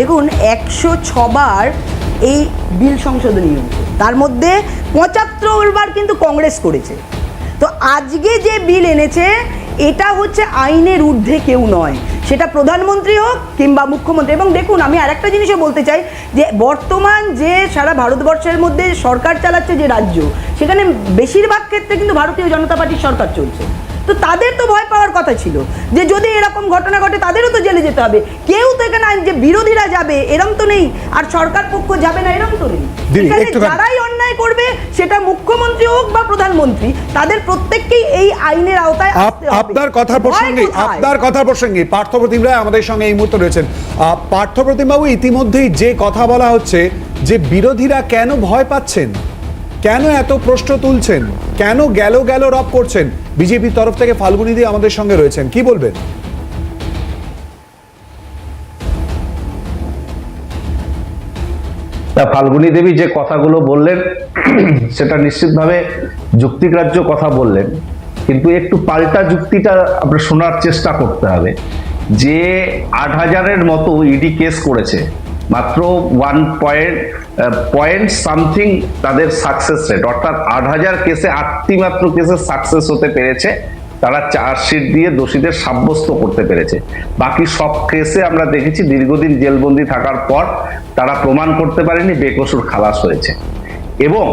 দেখুন, একশো ছবার এই বিল সংশোধনী তার মধ্যে পঁচাত্তর বার কিন্তু কংগ্রেস করেছে। তো আজকে যে বিল এনেছে, এটা হচ্ছে আইনের ঊর্ধ্বে কেউ নয়। সেটা প্রধানমন্ত্রী হোক কিংবা মুখ্যমন্ত্রী। এবং দেখুন, আমি আরেকটা জিনিসও বলতে চাই যে বর্তমান যে সারা ভারতবর্ষের মধ্যে সরকার চালাচ্ছে যে রাজ্য, সেখানে বেশিরভাগ ক্ষেত্রে কিন্তু ভারতীয় জনতা পার্টির সরকার চলছে। তো তাদের তো ভয় পাওয়ার কথা ছিল যে যদি এরকম ঘটনা ঘটে তাদেরও তো জেলে যেতে হবে। কেউ তো এখানে যে বিরোধীরা যাবে এরম তো নেই। আর সরকার পক্ষ যাবে না এরম তো নেই। যারাই অন্যায় করবে সেটা মুখ্যমন্ত্রী হোক বা প্রধানমন্ত্রী তাদের প্রত্যেককেই এই আইনের আওতায়। আপনার কথার প্রসঙ্গে আপনার কথার প্রসঙ্গে পার্থপ্রতিম রায় আমাদের সঙ্গে এই মুহূর্তে রয়েছেন। পার্থপ্রতিম বাবু ইতিমধ্যেই যে কথা বলা হচ্ছে যে বিরোধীরা কেন ভয় পাচ্ছেন? কেন এত প্রশ্ন তুলছেন? কেন গেল গেল রব করছেন? বিজেপির তরফ থেকে ফাল্গুনি দিয়ে আমাদের সঙ্গে রয়েছেন। কি বলবেন? ফাল্গুনী দেবী যে কথাগুলো বললেন, সেটা নিশ্চিতভাবে যুক্তিগ্রাহ্য কথা বললেন। কিন্তু একটু পাল্টা যুক্তিটা আপনার শোনার চেষ্টা করতে হবে। যে আট হাজারের মতো ইডি কেস করেছে মাত্র ওয়ান পয়েন্ট পয়েন্ট সামথিং তাদের সাকসেস রেট অর্থাৎ আট হাজার কেসে আটটি মাত্র কেসে সাকসেস হতে পেরেছে। তারা চার্জশিট দিয়ে দোষীদের সাব্যস্ত করতে পেরেছে। বাকি সব কেসে আমরা দেখেছি দীর্ঘদিন জেলবন্দি থাকার পর তারা প্রমাণ করতে পারেনি, বেকসুর খালাস হয়েছে। এবং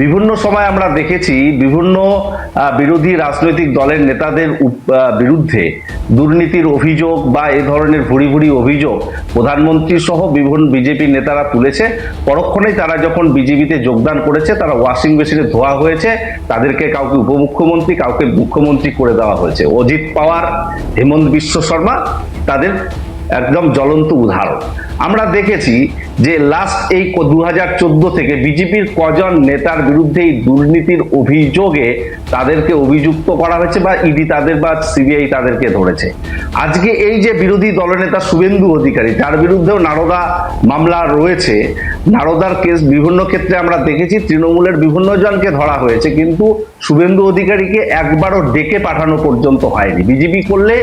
বিভিন্ন সময় আমরা দেখেছি বিভিন্ন বিরোধী রাজনৈতিক দলের নেতাদের বিরুদ্ধে দুর্নীতির অভিযোগ বা এ ধরনের ভুড়ি ভুড়ি অভিযোগ প্রধানমন্ত্রী সহ বিভিন্ন বিজেপি নেতারা তুলেছে। পরক্ষণেই তারা যখন বিজেপিতে যোগদান করেছে, তারা ওয়াশিং মেশিনে ধোয়া হয়েছে। তাদেরকে কাউকে উপমুখ্যমন্ত্রী, কাউকে মুখ্যমন্ত্রী করে দেওয়া হয়েছে। অজিত পাওয়ার, হেমন্ত বিশ্ব শর্মা তাদের একদম জ্বলন্ত উদাহরণ। আমরা দেখেছি যে লাস্ট এই দু হাজার চোদ্দ থেকে বিজেপির কজন নেতার বিরুদ্ধে এই দুর্নীতির অভিযোগে তাদেরকে অভিযুক্ত করা হয়েছে বা ইডি তাদের বা সিবিআই তাদেরকে ধরেছে। আজকে এই যে বিরোধী দলনেতা শুভেন্দু অধিকারী, তার বিরুদ্ধেও নারদা মামলা রয়েছে। নারদার কেস বিভিন্ন ক্ষেত্রে আমরা দেখেছি, তৃণমূলের বিভিন্ন জনকে ধরা হয়েছে, কিন্তু শুভেন্দু অধিকারীকে একবারও ডেকে পাঠানো পর্যন্ত হয়নি। বিজেপি করলে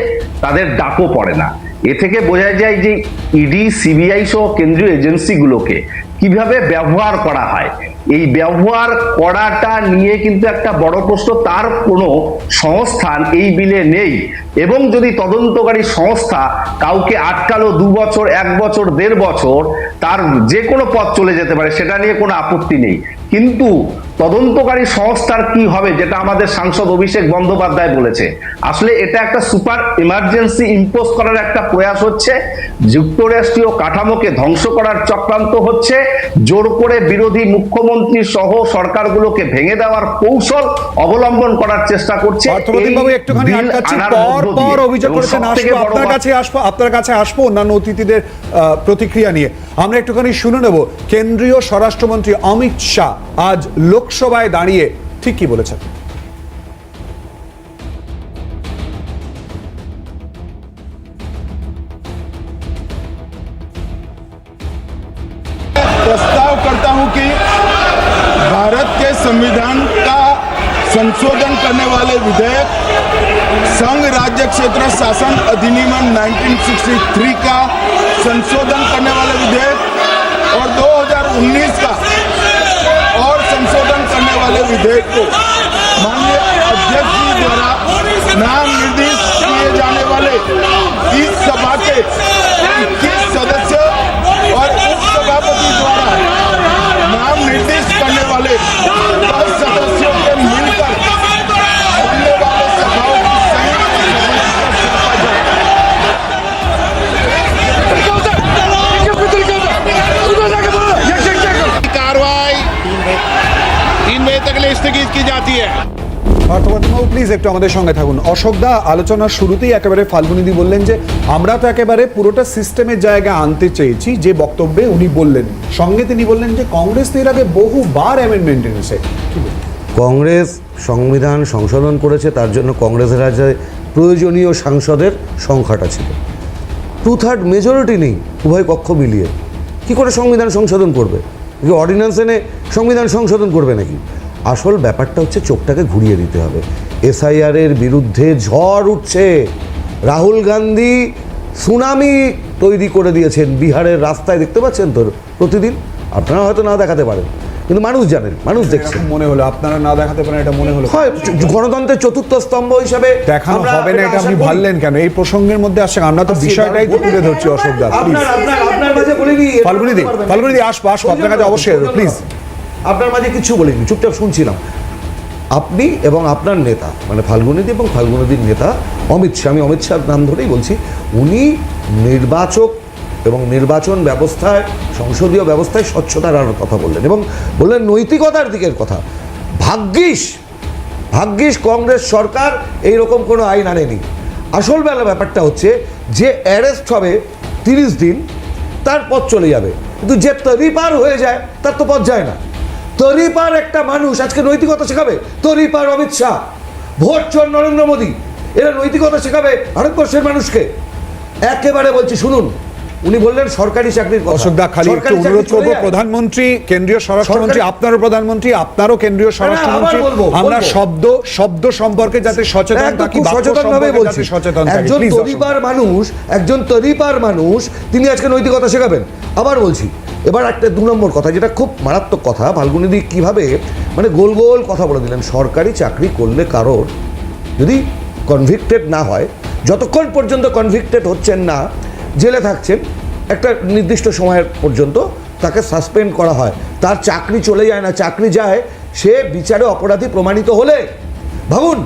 তাদের ডাকও পড়ে না। এ থেকে বোঝা যায় যে ইডি সিবিআই সহ কেন্দ্রীয় এজেন্সিগুলোকে কীভাবে ব্যবহার করা হয়। এই ব্যবহার করাটা নিয়ে কিন্তু একটা বড় প্রশ্ন, তার কোনো সংস্থান এই বিলে নেই। এবং যদি তদন্তকারী সংস্থা কাউকে আটকালো দু বছর, এক বছর, দেড় বছর, তার যে কোনো পথ চলে যেতে পারে, সেটা নিয়ে কোনো আপত্তি নেই। কিন্তু তদন্তকারী সংস্থার কি হবে যেটা আমাদের সাংসদ অভিষেক বন্দ্যোপাধ্যায় বলেছে? আসলে এটা একটা সুপার ইমার্জেন্সি ইম্পোজ করার একটা প্রয়াস হচ্ছে যুক্তরাষ্ট্রীয় কাঠামোকে ধ্বংস করার চক্রান্ত হচ্ছে জোর করে বিরোধী মুখ্যমন্ত্রী সহ সরকারগুলোকে ভেঙে দেওয়ার কৌশল অবলম্বন করার চেষ্টা করছে একটুখানি পর পর অভিযোগ করেছেন আপনার কাছে আসব আপনার কাছে আসব অন্যান্য অতিথিদের প্রতিক্রিয়া নিয়ে। আমরা একটুখানি শুনে নেব কেন্দ্রীয় স্বরাষ্ট্রমন্ত্রী অমিত শাহ আজ লোকসভায় দাঁড়িয়ে ঠিক কি বলেছেন प्रस्ताव करता हूं कि भारत के संविधान का संशोधन करने वाले विधेयक संघ राज्य क्षेत्र शासन अधिनियम 1963 का संशोधन वाले विधेयक को माननीय अध्यक्ष जी द्वारा नाम निर्देश किए जाने वाले इस सभा के প্লিজ একটু আমাদের সঙ্গে থাকুন। অশোকদা আলোচনার শুরুতেই একেবারে ফাল্গুনিদি বললেন যে, আমরা তো একেবারে পুরোটা সিস্টেমের জায়গায় আনতে চেয়েছি যে বক্তব্যে উনি বললেন। সঙ্গে তিনি বললেন যে, কংগ্রেস এর আগে বহুবার অ্যামেন্ডমেন্ট এনেছে। কংগ্রেস সংবিধান সংশোধন করেছে, তার জন্য কংগ্রেসের রাজ্যে প্রয়োজনীয় সাংসদের সংখ্যাটা ছিল। টু থার্ড মেজরিটি নেই, উভয় কক্ষ মিলিয়ে। কি করে সংবিধান সংশোধন করবে? অর্ডিন্যান্স এনে সংবিধান সংশোধন করবে নাকি? আসল ব্যাপারটা হচ্ছে চোখটাকে ঘুরিয়ে দিতে হবে। এসআইআর এর বিরুদ্ধে ঝড় উঠছে। রাহুল গান্ধী সুনামি তৈরি করে দিয়েছেন বিহারের রাস্তায়। দেখতে পাচ্ছেন তো প্রতিদিন? আপনারা হয়তো না দেখাতে পারেন। কিন্তু মানুষ জানেন মানুষ দেখছেন। মনে হলো আপনারা না দেখাতে পারেন এটা মনে হলো। হয় গণতন্ত্রের চতুর্থ স্তম্ভ হিসাবে দেখানো হবে না এটা আপনি। ভাবলেন কেন? এই প্রসঙ্গের মধ্যে আসছে আমরা তো বিষয়টাই তো তুলে ধরছি অশোক দা প্লিজ ফাল্গুনি দি, ফাল্গুনি আসব, আসব, আপনার কাছে অবশ্যই please। আপনার মাঝে কিছু বলিনি, চুপচাপ শুনছিলাম। আপনি এবং আপনার নেতা মানে ফাল্গুনিদি এবং ফাল্গুনিদির নেতা, অমিত শাহ, আমি অমিত শাহর নাম ধরেই বলছি, উনি নির্বাচক এবং নির্বাচন ব্যবস্থায়, সংসদীয় ব্যবস্থায় স্বচ্ছতার আনার কথা বললেন এবং বললেন নৈতিকতার দিকের কথা। ভাগ্যিস ভাগ্যিস কংগ্রেস সরকার এই রকম কোনো আইন আনেনি। আসল বেলা ব্যাপারটা হচ্ছে যে অ্যারেস্ট হবে তিরিশ দিন, তার পথ চলে যাবে। কিন্তু যে তরিপার হয়ে যায়, তার তো পথ যায় না। তরিপার একটা মানুষ আজকে নৈতিকতা শেখাবে। তরিপার অমিত শাহ। ভোট চোর নরেন্দ্র মোদী। এরা নৈতিকতা শেখাবে ভারতবর্ষের মানুষকে। একেবারে বলছি শুনুন উনি বললেন সরকারি চাকরির। অশোক দা খালি একটু অনুরোধ করব প্রধানমন্ত্রী কেন্দ্রীয় স্বরাষ্ট্রমন্ত্রী আপনারও প্রধানমন্ত্রী আপনারও কেন্দ্রীয় স্বরাষ্ট্রমন্ত্রী বলব, আমরা শব্দ শব্দ সম্পর্কে যাতে সচেতন থাকি সচেতনভাবে বলছি। সচেতন একজন তরিপার মানুষ একজন তরিপার মানুষ তিনি আজকে নৈতিকতা শেখাবেন। আবার বলছি এবার একটা দু নম্বর কথা, যেটা খুব মারাত্মক কথা, ফাল্গুনিদি কীভাবে মানে গোল গোল কথা বলে দিলেন, সরকারি চাকরি করলে কারোর যদি কনভিক্টেড না হয়, যতক্ষণ পর্যন্ত কনভিক্টেড হচ্ছেন না, জেলে থাকছেন, একটা নির্দিষ্ট সময়ের পর্যন্ত তাকে সাসপেন্ড করা হয়। তার চাকরি চলে যায় না, চাকরি যায়, সে বিচারে অপরাধী প্রমাণিত হলে, ভাবুন,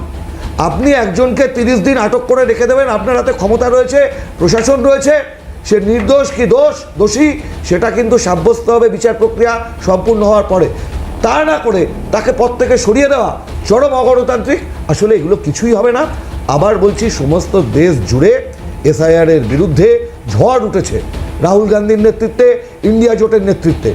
আপনি একজনকে তিরিশ দিন আটক করে রেখে দেবেন, আপনার হাতে ক্ষমতা রয়েছে, প্রশাসন রয়েছে সে নির্দোষ কি দোষ? দোষী? সেটা কিন্তু সাব্যস্ত হবে বিচার প্রক্রিয়া সম্পূর্ণ হওয়ার পরে। তা না করে তাকে পথ থেকে সরিয়ে দেওয়া চরম অগণতান্ত্রিক, আসলে এগুলো কিছুই হবে না। আবার বলছি, সমস্ত দেশ জুড়ে এসআইআর এর বিরুদ্ধে ঝড় উঠেছে। রাহুল গান্ধীর নেতৃত্বে, ইন্ডিয়া জোটের নেতৃত্বে।